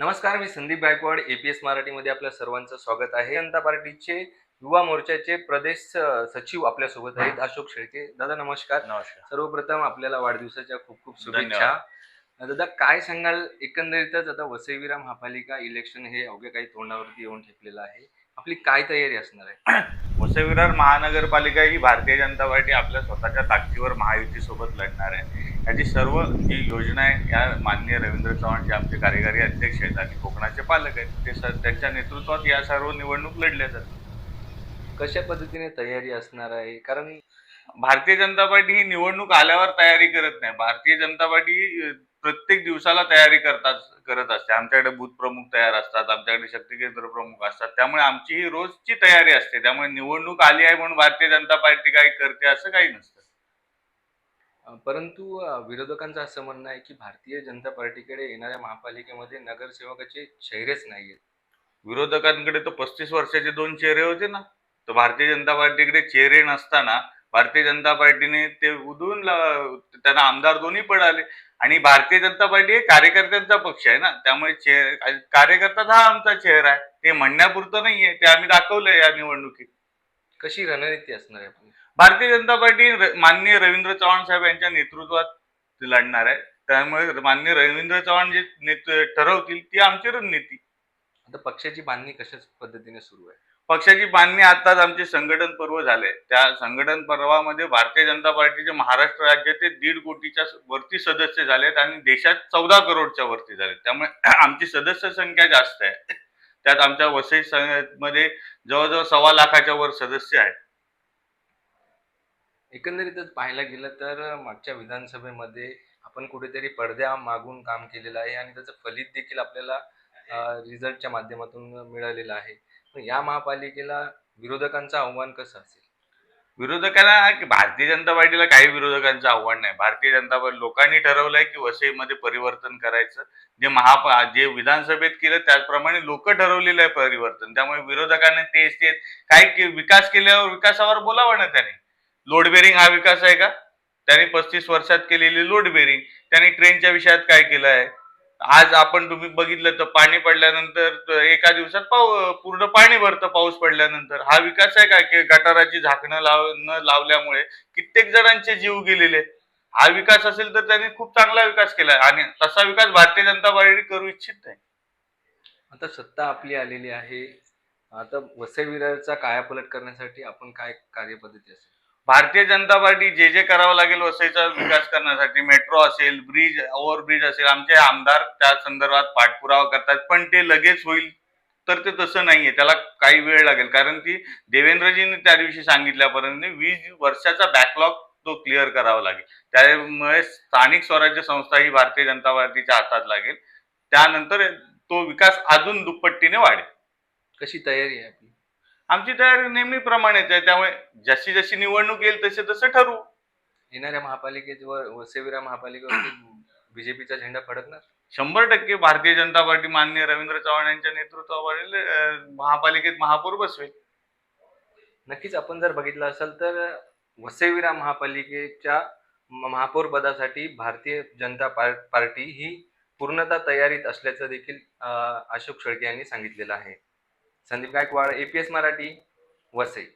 नमस्कार मी संदीप गायकवाड एपीएस मराठीमध्ये आपल्या सर्वांचं स्वागत आहे. जनता पार्टीचे युवा मोर्चाचे प्रदेश सचिव आपल्यासोबत आहेत अशोक शेळके. दादा नमस्कार. नमस्कार. सर्वप्रथम आपल्याला वाढदिवसाच्या खूप खूप शुभेच्छा. दादा काय सांगाल? एकंदरीतच आता वसईविरा महापालिका इलेक्शन हे अवघ्या काही तोंडावरती येऊन ठेपलेलं आहे. आपली काय तयारी असणार आहे? वसई महानगरपालिका ही भारतीय जनता पार्टी आपल्या स्वतःच्या ताकदीवर महायुतीसोबत लढणार आहे. याची सर्व जी योजना आहे या माननीय रवींद्र चव्हाण जे आमचे कार्यकारी अध्यक्ष आहेत आणि कोकणाचे पालक आहेत ते स- त्यांच्या नेतृत्वात या सर्व निवडणूक लढल्या जातात कशा पद्धतीने तयारी असणार आहे? कारण भारतीय जनता पार्टी ही निवडणूक आल्यावर तयारी करत नाही. भारतीय जनता पार्टी प्रत्येक दिवसाला तयारी करतात करत असते. आमच्याकडे बूथ प्रमुख तयार असतात आमच्याकडे शक्ती केंद्र प्रमुख असतात. त्यामुळे आमची ही रोजची तयारी असते. त्यामुळे निवडणूक आली आहे म्हणून भारतीय जनता पार्टी काही करते असं काही नसतं. परंतु विरोधकांचं असं म्हणणं आहे की भारतीय जनता पार्टीकडे येणाऱ्या महापालिकेमध्ये नगरसेवकाचे चेहरेच नाहीयेत. विरोधकांकडे तर पस्तीस वर्षाचे दोन चेहरे होते ना. तर भारतीय जनता पार्टीकडे चेहरे नसताना भारतीय जनता पार्टीने ते ला- त्यांना आमदार दोन्ही पडाले आणि भारतीय जनता पार्टी हे कार्यकर्त्यांचा पक्ष आहे ना. त्यामुळे चेह- कार्यकर्ता हा आमचा चेहरा आहे. ते म्हणण्यापुरतं नाहीये. ते आम्ही दाखवलंय या निवडणुकीत. कशी रणनीती असणार आहे? भारतीय जनता पार्टी माननीय रवींद्र चव्हाण साहेब यांच्या नेतृत्वात लढणार आहे. त्यामुळे माननीय रवींद्र चव्हाण जे नेत- ठरवतील ती आमची रणनीती. आता पक्षाची बांधणी कशा पद्धतीने सुरू आहे? पक्षाची बांधणी आताच आमचे संघटन पर्व झाले. त्या संघटन पर्वामध्ये भारतीय जनता पार्टीचे महाराष्ट्र राज्याचे दीड कोटीच्या वरती सदस्य झालेत आणि देशात चौदा करोडच्या वरती झालेत. त्यामुळे आमची सदस्य संख्या जास्त आहे. त्यात आमच्या वसई मध्ये जवळजवळ सव्वा लाखाच्या वर सदस्य आहेत. एकंदरीतच पाहायला गेलं तर मागच्या विधानसभेमध्ये आपण कुठेतरी पडद्या मागून काम केलेलं आहे आणि त्याचं फलित देखील आपल्याला रिझल्टच्या माध्यमातून मिळालेलं आहे. या महापालिकेला विरोधकांचं आव्हान कसं असेल? विरोधकाला की भारतीय जनता पार्टीला काही विरोधकांचं आव्हान नाही. भारतीय जनता पार्टी लोकांनी ठरवलंय की वसईमध्ये परिवर्तन करायचं. जे महापा जे विधानसभेत केलं त्याचप्रमाणे लोक ठरवलेलं आहे परिवर्तन. त्यामुळे विरोधकांनी तेच तेच काय विकास केल्यावर विकासावर बोलावं ना त्याने. लोड बेरिंग हा विकास आहे का? त्यांनी पस्तीस वर्षात केलेली लोड बेरिंग त्यांनी ट्रेनच्या विषयात काय केलं आहे? आज आपण तुम्ही बघितलं तर पाणी पडल्यानंतर एका दिवसात पाऊ पूर्ण पाणी भरतं पाऊस पडल्यानंतर. हा विकास आहे का? की गटाराची झाकणं लाव न लावल्यामुळे कित्येक जणांचे जीव गेलेले. हा विकास असेल तर त्यांनी खूप चांगला विकास केला आणि तसा विकास भारतीय जनता पार्टी करू इच्छित नाही. आता सत्ता आपली आलेली आहे. आता वसई विरारचा कायापलट करण्यासाठी आपण काय कार्यपद्धती असेल? भारतीय जनता पार्टी जे जे करावं लागेल वसईचा विकास करण्यासाठी मेट्रो असेल ब्रिज ओव्हरब्रिज असेल आमचे आमदार त्या संदर्भात पाठपुरावा करतात. पण ते लगेच होईल तर ते तसं नाहीये. त्याला काही वेळ लागेल. कारण की देवेंद्रजींनी त्या दिवशी सांगितल्यापर्यंत वीस वर्षाचा बॅकलॉग तो क्लिअर करावा लागेल. त्यामुळे स्थानिक स्वराज्य संस्था ही भारतीय जनता पार्टीच्या हातात लागेल. त्यानंतर तो विकास अजून दुप्पटीने वाढेल. कशी तयारी आहे आपली? आमची तयारी नेहमीप्रमाणेच आहे. त्यामुळे जशी जशी निवडणूक येईल तसे तसं ठरवू. येणाऱ्या महापालिकेवर वसईविरा महापालिकेवरती बीजेपीचा झेंडा फडकणार? शंभर टक्के भारतीय जनता पार्टी माननीय रवींद्र चव्हाण यांच्या नेतृत्वावरील महापालिकेत महापौर बसवेल. नक्कीच आपण जर बघितलं असेल तर वसईविरा महापालिकेच्या महापौर पदासाठी भारतीय जनता पार- पार्टी ही पूर्णतः तयारीत असल्याचं देखील अशोक शेळके यांनी सांगितलेलं आहे. संदीप गायकवाड एपीएस मराठी वसई.